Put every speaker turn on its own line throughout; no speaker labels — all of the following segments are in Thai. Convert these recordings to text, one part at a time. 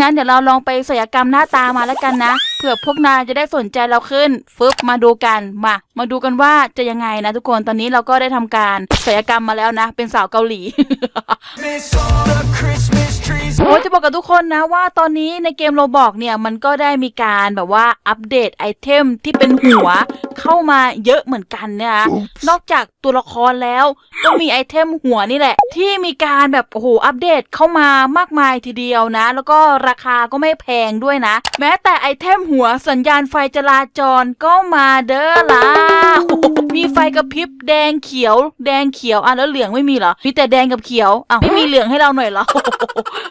งั้นเดี๋ยวเราลองไปศัลยกรรมหน้าตามาแล้วกันนะ ผื่อพวกนายจะได้สนใจเราขึ้นฟึบมาดูกันมา มาดูกันว่าจะยังไงนะทุกคนตอนนี้เราก็ได้ทำการศัลยกรรมมาแล้วนะ เป็นสาวเกาหลีโอ้จะบอกกับทุกคนนะว่าตอนนี้ในเกมโรบอกเนี่ยมันก็ได้มีการแบบว่าอัปเดตไอเทมที่เป็นหัวเข้ามาเยอะเหมือนกันนะคะนอกจากตัวละครแล้วก็มีไอเทมหัวนี่แหละ ที่มีการแบบโอ้โหอัปเดตเข้ามามากมายทีเดียวนะ แล้วก็ราคาก็ไม่แพงด้วยนะ แม้แต่ไอเทมหัวสัญญาณไฟจราจรก็มาเด้อล่ะมีไฟกระพริบแดงเขียว แดงเขียวอะแล้วเหลืองไม่มีเหรอมีแต่แดงกับเขียวอะไม่มีเหลืองให้เราหน่อยเหรอ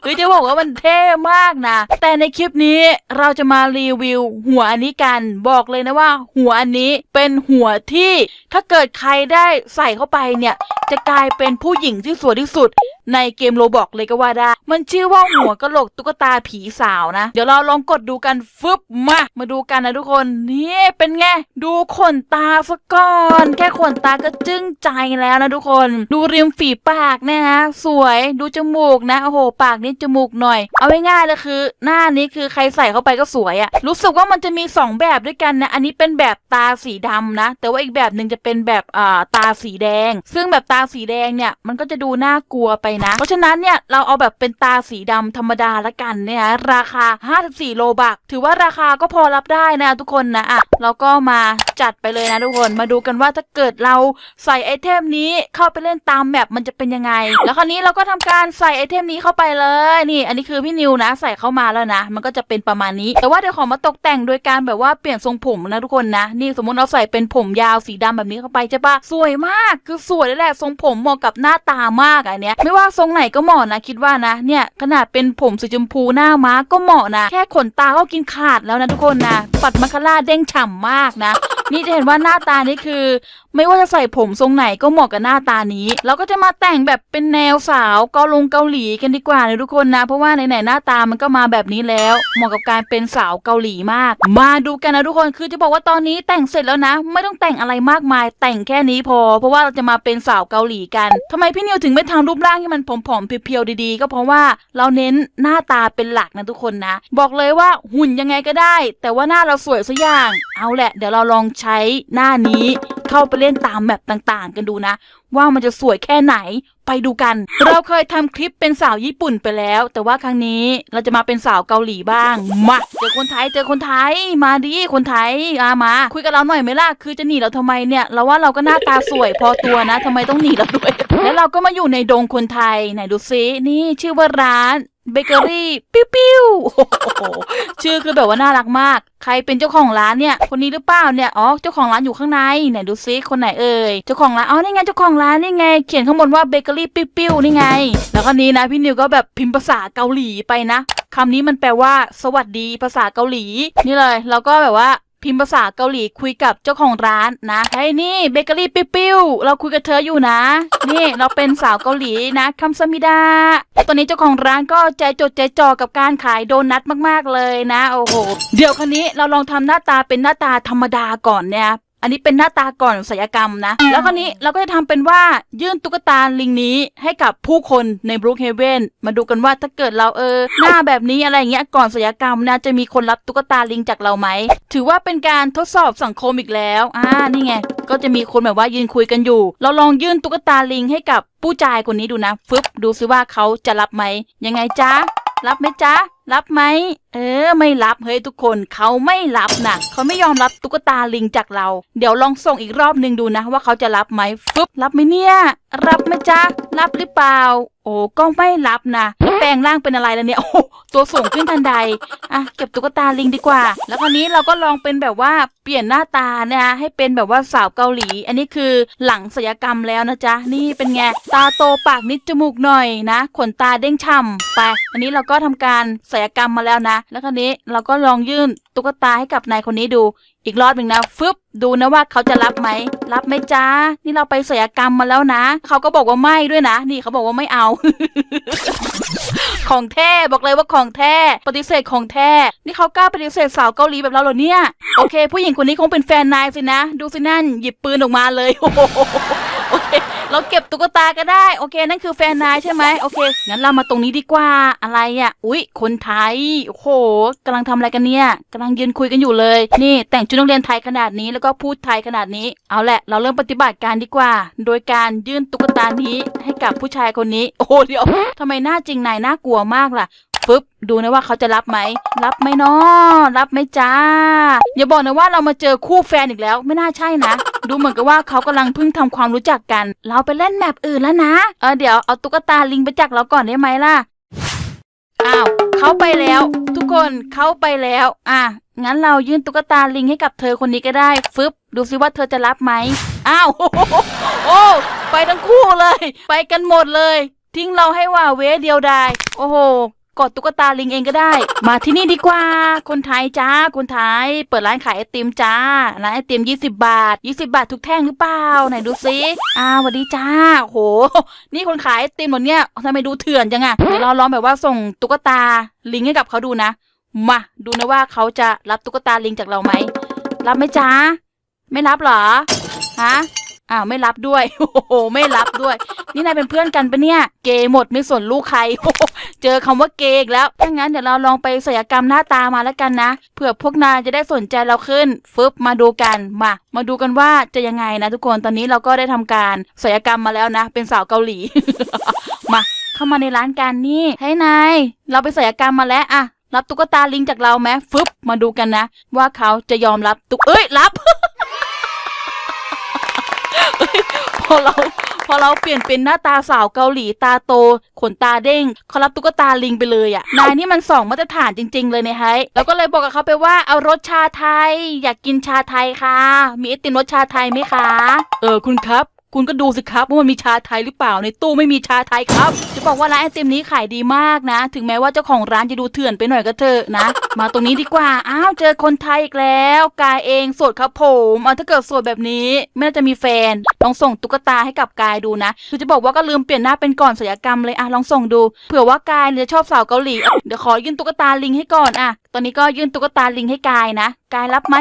เฮ้ยจะบอกว่ามันเท่มากนะ แต่ในคลิปนี้เราจะมารีวิว หัวอันนี้กันบอกเลยนะว่า หัวอันนี้เป็นหัวที่ถ้าเกิดใครได้ใส่เข้าไปเนี่ย จะกลายเป็นผู้หญิงที่สวยที่สุดในเกมโรบอกเลยก็ว่าได้ มันชื่อว่าหัวกะโหลกตุ๊กตาผีสาวนะ เดี๋ยวเราลองกดดูกันฟึบมามาดูกันนะทุกคน นี่เป็นไง ดูขนตาซะก่อน แค่ขนตาก็จึ้งใจแล้วนะทุกคน ดูริมฝีปากนะฮะ สวย ดูจมูกนะ โอ้โห ปากนี้จมูกหน่อย เอาง่ายๆเลยคือ หน้านี้คือใครใส่เข้าไปก็สวยอะรู้สึกว่ามันจะมีสองแบบด้วยกันนะ อันนี้เป็นแบบตาสีดำนะ แต่ว่าอีกแบบหนึ่งจะเป็นแบบอ่าตาสีแดง ซึ่งแบบตาสีแดงเนี่ย มันก็จะดูน่ากลัวไปนะ เพราะฉะนั้นเนี่ย เราเอาแบบเป็นตาสีดำธรรมดาละกันเนี่ยราคา 54 โลบัก ถือว่าราคาก็พอรับได้นะทุกคนนะอะเราก็มาจัดไปเลยนะทุกคนมาดูกันว่าถ้าเกิดเราใส่ไอเทมนี้เข้าไปเล่นตามแมปมันจะเป็นยังไง แล้วคราวนี้เราก็ทำการใส่ไอเทมนี้เข้าไปเลยนี่ อันนี้คือพี่นิวนะ ใส่เข้ามาแล้วนะ มันก็จะเป็นประมาณนี้ แต่ว่าเดี๋ยวขอมาตกแต่งโดยการแบบว่าเปลี่ยนทรงผมนะทุกคนนะนี่สมมติเราใส่เป็นผมยาวสีดำแบบนี้เข้าไปใช่ปะสวยมากคือสวยเลยแหละทรงผมเหมาะกับหน้าตามากอะอันเนี้ยไม่ว่าทรงไหนก็เหมาะนะคิดว่านะเนี่ยขนาดเป็นผมสีชมพูหน้าม้าก็เหมาะนะ แค่ขนตาก็กินขาดแล้วนะทุกคนนะ ปัดมัคคาร่าเด้งฉ่ำมากนะ นี่จะเห็นว่าหน้าตานี่คือ ไม่ว่าจะใส่ผมทรงไหนก็เหมาะกับหน้าตานี้ เราก็จะมาแต่งแบบเป็นแนวสาวเกาลงเกาหลีกันดีกว่าเลยทุกคนนะ เพราะว่าไหนๆหน้าตามันก็มาแบบนี้แล้ว เหมาะกับการเป็นสาวเกาหลีมาก มาดูกันนะทุกคนคือจะบอกว่าตอนนี้แต่งเสร็จแล้วนะ ไม่ต้องแต่งอะไรมากมาย แต่งแค่นี้พอ เพราะว่าเราจะมาเป็นสาวเกาหลีกันทำไมพี่นิวถึงไม่ทำรูปร่างให้มันผอมๆเพียวๆดีๆ ก็เพราะว่าเราเน้นหน้าตาเป็นหลักนะทุกคนนะ บอกเลยว่าหุ่นยังไงก็ได้ แต่ว่าหน้าเราสวยสัอย่าง เอาแหละเดี๋ยวเราลองใช้หน้านี้เข้าไปเล่นตามแมปต่างๆ กันดูนะ ว่ามันจะสวยแค่ไหนไปดูกัน เราเคยทำคลิปเป็นสาวญี่ปุ่นไปแล้ว แต่ว่าครั้งนี้เราจะมาเป็นสาวเกาหลีบ้าง มาเจอคนไทยเจอคนไทยมาดิคนไทยอามา คุยกับเราหน่อยไหมล่ะคือจะหนีเราทำไมเนี่ยเราว่าเราก็หน้าตาสวยพอตัวนะทำไมต้องหนีเราด้วยแล้วเราก็มาอยู่ในดงคนไทยไหนดูซินี่ชื่อว่าร้าน เบเกอรี่ปิ้วปิ้วชื่อคือแบบว่าน่ารักมาก ใครเป็นเจ้าของร้านเนี่ย คนนี้หรือเปล่าเนี่ย อ๋อ เจ้าของร้านอยู่ข้างในไหนดูซิคนไหนเอ่ย เจ้าของร้าน อ๋อ นี่ไงเจ้าของร้านนี่ไง เขียนข้างบนว่าเบเกอรี่ปิ้วปิ้วนี่ไง แล้วก็นี้นะพี่นิวก็แบบพิมพ์ภาษาเกาหลีไปนะคำนี้มันแปลว่า สวัสดีภาษาเกาหลี นี่เลย เราก็แบบว่า พิมพ์ภาษาเกาหลีคุยกับเจ้าของร้านนะเฮ้ยนี่เบเกอรี่ปิ้วๆเราคุยกับเธออยู่นะ นี่เราเป็นสาวเกาหลีนะคำสมิดาแล้วตอนนี้เจ้าของร้านก็ใจจดใจจ่อกับการขายโดนัทมากๆเลยนะ โอ้โห เดี๋ยวคันนี้เราลองทำหน้าตาเป็นหน้าตาธรรมดาก่อนเนี่ย อันนี้เป็นหน้าตาก่อนศัลยกรรมนะ แล้วคราวนี้เราก็จะทำเป็นว่ายื่นตุ๊กตาลิงนี้ให้กับผู้คนในบรูคเฮเวนมาดูกันว่าถ้าเกิดเราเออ หน้าแบบนี้อะไรเงี้ยก่อนศัลยกรรมนะจะมีคนรับตุ๊กตาลิงจากเราไหม ถือว่าเป็นการทดสอบสังคมอีกแล้ว อ่า นี่ไง ก็จะมีคนแบบว่ายืนคุยกันอยู่ เราลองยื่นตุ๊กตาลิงให้กับผู้ชายคนนี้ดูนะ ฟึบดูซิว่าเขาจะรับไหม ยังไงจ๊ะ รับไหมจ๊ะรับไหม เออ ไม่รับ เฮ้ยทุกคน เขาไม่รับนะเขาไม่ยอมรับตุ๊กตาลิงจากเรา เดี๋ยวลองส่งอีกรอบหนึ่งดูนะ ว่าเขาจะรับไหมฟึบรับไหมเนี่ย รับไหมจ๊ะ รับหรือเปล่า โอ้ก็ไม่รับนะแล้วแปลงร่างเป็นอะไรแล้วเนี่ย โอ้ตัวสูงขึ้นทันใด อะ เก็บตุ๊กตาลิงดีกว่า แล้วคราวนี้เราก็ลองเป็นแบบว่าเปลี่ยนหน้าตานะให้เป็นแบบว่าสาวเกาหลี อันนี้คือหลังศัลยกรรมแล้วนะจ๊ะ นี่เป็นไง ตาโตปากนิดจมูกหน่อยนะ ขนตาเด้งฉ่ำไป อันนี้เราก็ทำการศัลยกรรมมาแล้วนะ แล้วคราวนี้เราก็ลองยื่นตุ๊กตาให้กับนายคนนี้ดู อีกรอบหนึ่งนะ ฟึบ ดูนะว่าเขาจะรับไหม รับไหมจ้า นี่เราไปศัลยกรรมมาแล้วนะ เขาก็บอกว่าไม่ด้วยนะ นี่เขาบอกว่าไม่เอา ของแท้บอกเลยว่าของแท้ปฏิเสธของแท้นี่เขากล้าปฏิเสธสาวเกาหลีแบบเราเหรอเนี่ย โอเค ผู้หญิงคนนี้คงเป็นแฟนนายสินะ ดูสินั่น หยิบปืนออกมาเลย โอ้โหโอเค เราเก็บตุ๊กตาก็ได้ โอเค นั่นคือแฟนนายใช่ไหมโอเค งั้นเรามาตรงนี้ดีกว่า อะไรอะ อุ๊ย คนไทย โอ้โหกำลังทำอะไรกันเนี่ยกำลังยืนคุยกันอยู่เลย นี่ แต่งชุดนักเรียนไทยขนาดนี้ แล้วก็พูดไทยขนาดนี้ เอาแหละ เราเริ่มปฏิบัติการดีกว่า โดยการยื่นตุ๊กตานี้ให้กับผู้ชายคนนี้ โอ้โหเดี๋ยวทำไมหน้าจริงนายน่ากลัวมากล่ะ ฟึบดูนะว่าเขาจะรับไหม รับไหมเนาะรับไหมจ้า อย่าบอกนะว่าเรามาเจอคู่แฟนอีกแล้ว ไม่น่าใช่นะ ดูเหมือนกับว่าเขากำลังเพิ่งทำความรู้จักกัน เราไปเล่นแมปอื่นแล้วนะ เออเดี๋ยวเอาตุ๊กตาลิงไปจักเราก่อนได้ไหมล่ะ อ้าวเขาไปแล้ว ทุกคนเขาไปแล้ว อะงั้นเรายื่นตุ๊กตาลิงให้กับเธอคนนี้ก็ได้ ฟึบดูซิว่าเธอจะรับไหมอ้าวโอ้ไปทั้งคู่เลย ไปกันหมดเลย ทิ้งเราให้ว่าเวเดียวดายโอ้โห กดตุ๊กตาลิงเองก็ได้ มาที่นี่ดีกว่า คนไทยจ้า คนไทย เปิดร้านขายไอติมจ้าร้านไอติม 20 บาท 20 บาททุกแท่งหรือเปล่า ไหนดูซิอ้าวสวัสดีจ้าโห นี่คนขายไอติมหมดเนี่ยทำไมดูเถื่อนจังอะเดี๋ยวเราลองแบบว่าส่งตุ๊กตาลิงให้กับเขาดูนะ มา ดูนะว่าเขาจะรับตุ๊กตาลิงจากเราไหม รับไหมจ้า ไม่รับเหรอ ฮะ อ้าวไม่รับด้วย โอ้โหไม่รับด้วย นี่นายเป็นเพื่อนกันปะเนี่ย เกย์หมดไม่สนลูกใครเจอคำว่าเกย์อีกแล้วถ้างั้นเดี๋ยวเราลองไปศัลยกรรมหน้าตามาแล้วกันนะเผื่อพวกนายจะได้สนใจเราขึ้นฟึบมาดูกันมา มาดูกันว่าจะยังไงนะทุกคนตอนนี้เราก็ได้ทำการศัลยกรรมมาแล้วนะ เป็นสาวเกาหลี มาเข้ามาในร้านกันนี่ให้นายเราไปศัลยกรรมมาแล้วอะรับตุ๊กตาลิงจากเราไหมฟึบมาดูกันนะ ว่าเขาจะยอมรับตุ๊กเอ้ยรับ พ อเราพอเราเปลี่ยนเป็นหน้าตาสาวเกาหลีตาโต ขนตาเด้งเขารับตุ๊กตาลิงไปเลยอะ่ะนายนี่มันสองมาตรฐานจริง ๆ เลยเนยไฮแล้วก็เลยบอกกับเขาไปว่าเอารสชาไทย อยากกินชาไทยค่ะ มีไอติมรสชาไทยไหมคะ เออคุณครับ คุณก็ดูสิครับว่ามันมีชาไทยหรือเปล่าในตู้ไม่มีชาไทยครับ จะบอกว่าร้านไอติมนี้ขายดีมากนะ ถึงแม้ว่าเจ้าของร้านจะดูเถื่อนไปหน่อยก็เถอะนะ มาตรงนี้ดีกว่า อ้าวเจอคนไทยอีกแล้ว กายเองโสดครับผมเอาถ้าเกิดโสดแบบนี้ ไม่น่าจะมีแฟน ลองส่งตุ๊กตาให้กับกายดูนะคือจะบอกว่าก็ลืมเปลี่ยนหน้าเป็นก่อนศัลยกรรมเลยอะลองส่งดู เผื่อว่ากายเนี่ยชอบสาวเกาหลี เดี๋ยวขอยื่นตุ๊กตาลิงให้ก่อนอะ ตอนนี้ก็ยื่นตุ๊กตาลิงให้กายนะ กายรับไหม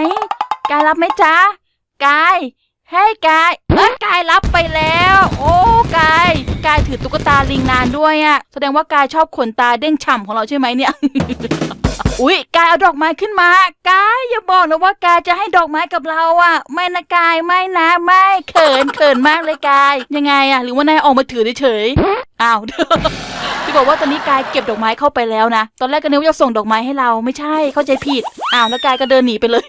กายรับไหมจ๊ะกาย ให้กายเอ้ยกายรับไปแล้ว โอ้กายกายถือตุ๊กตาลิงนานด้วยอะแสดงว่ากายชอบขนตาเด้งฉ่ำของเราใช่ไหมเนี่ย อุ๊ยกายเอาดอกไม้ขึ้นมากายอย่าบอกนะว่ากายจะให้ดอกไม้กับเราอะไม่นะกายไม่นะไม่เขินเขินมากเลยกาย ยังไงอะหรือว่านายออกมาถือเฉยๆอ้าวจะบอกว่าตอนนี้กายเก็บดอกไม้เข้าไปแล้วนะ ตอนแรกก็นึกว่าจะส่งดอกไม้ให้เราไม่ใช่เข้าใจผิดอ้าวแล้วกายก็เดินหนีไปเลย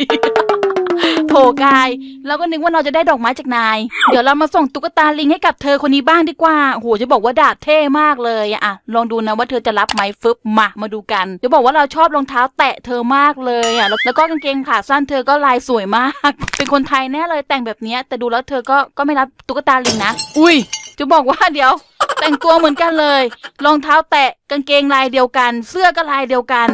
โถกาย เราก็นึกว่าเราจะได้ดอกไม้จากนาย เดี๋ยวเรามาส่งตุ๊กตาลิงให้กับเธอคนนี้บ้างดีกว่าโอ้โหจะบอกว่าดาบเท่มากเลยอะอะลองดูนะว่าเธอจะรับไหมฟึบมามาดูกันจะบอกว่าเราชอบรองเท้าแตะเธอมากเลยอะแล้วแล้วก็กางเกงขาสั้นเธอก็ลายสวยมาก เป็นคนไทยแน่เลยแต่งแบบเนี้ยแต่ดูแล้วเธอก็ก็ไม่รับตุ๊กตาลิงนะ อุ้ยจะบอกว่าเดี๋ยวแต่งตัวเหมือนกันเลย รองเท้าแตะกางเกงลายเดียวกัน เสื้อก็ลายเดียวกัน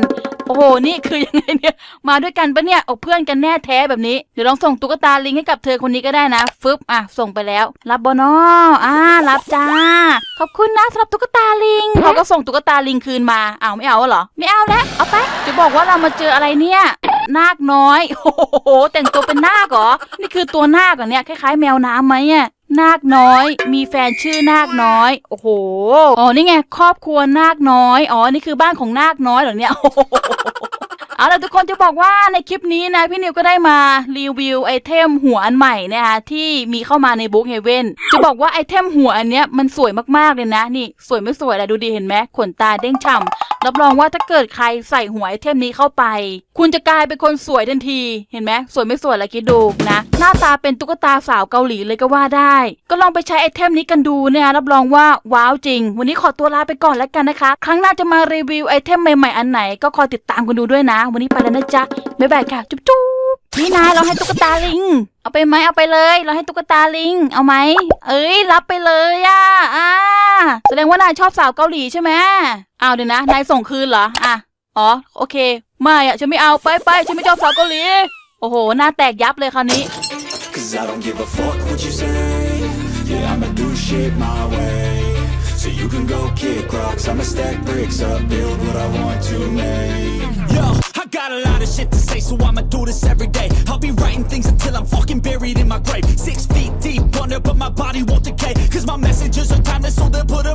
โอ้โห นี่คือยังไงเนี่ย มาด้วยกันปะเนี่ยอาเพื่อนกันแน่แท้แบบนี้ เดี๋ยวลองส่งตุ๊กตาลิงให้กับเธอคนนี้ก็ได้นะ ฟึบ อะ ส่งไปแล้ว รับบอนออ่า รับจ้า ขอบคุณนะสำหรับตุ๊กตาลิง เขาก็ส่งตุ๊กตาลิงคืนมาอ้าวไม่เอาเหรอ ไม่เอาแล้ว เอาไป จะบอกว่าเรามาเจออะไรเนี่ยนาคน้อย โอ้โห แต่งตัวเป็นนาคเหรอ นี่คือตัวนาคเหรอเนี่ย คล้ายๆ แมวน้ำไหมอะ นาคน้อย มีแฟนชื่อนาคน้อย โอ้โห อ๋อ นี่ไง ครอบครัวนาคน้อย อ๋อ นี่คือบ้านของนาคน้อยเหรอเนี่ยโอ้โหเอาล่ะทุกคนจะบอกว่าในคลิปนี้นะ พี่นิวก็ได้มารีวิวไอเทมหัวอันใหม่นะคะที่มีเข้ามาในบุ๊กเฮเว่นจะบอกว่าไอเทมหัวอันเนี้ยมันสวยมากๆเลยนะ นี่ สวยไม่สวยล่ะดูดีเห็นไหมขนตาเด้งฉ่ำ รับรองว่าถ้าเกิดใครใส่หัวไอเทมนี้เข้าไป คุณจะกลายเป็นคนสวยทันที เห็นไหมสวยไม่สวยละคิดดูนะ หน้าตาเป็นตุ๊กตาสาวเกาหลีเลยก็ว่าได้ ก็ลองไปใช้ไอเทมนี้กันดูเนี่ยรับรองว่าว้าวจริง วันนี้ขอตัวลาไปก่อนแล้วกันนะคะ ครั้งหน้าจะมารีวิวไอเทมใหม่ๆอันไหน ก็คอยติดตามกันดูด้วยนะ วันนี้ไปแล้วนะจ๊ะบ๊ายบายค่ะจุ๊บจุ๊บนี่นายเราให้ตุ๊กตาลิง เอาไปไหมเอาไปเลย เราให้ตุ๊กตาลิง เอาไหมเอ้ยรับไปเลยอะอ่าแส ดงว่านายชอบสาวเกาหลีใช่ไหมเอาเดี๋ยวนะ นายส่งคืนเหรอ อะ อ๋อ โอเค ไม่อะฉันไม่เอา ไปไปฉันไม่ชอบสาวเกาหลี โอ้โห หน้าแตกยับเลยคราวนี้
Cause I don't give a fuck what you say. Yeah, I'ma do shit my way. So you can go kick rocks. I'ma stack bricks up, build what I want to make.
Yo, I got a lot of shit to say, so I'ma do this every day. I'll be writing things until I'm fucking buried in my grave. Six feet deep under
but my body won't decay. Cause my messages are timeless, so they'll put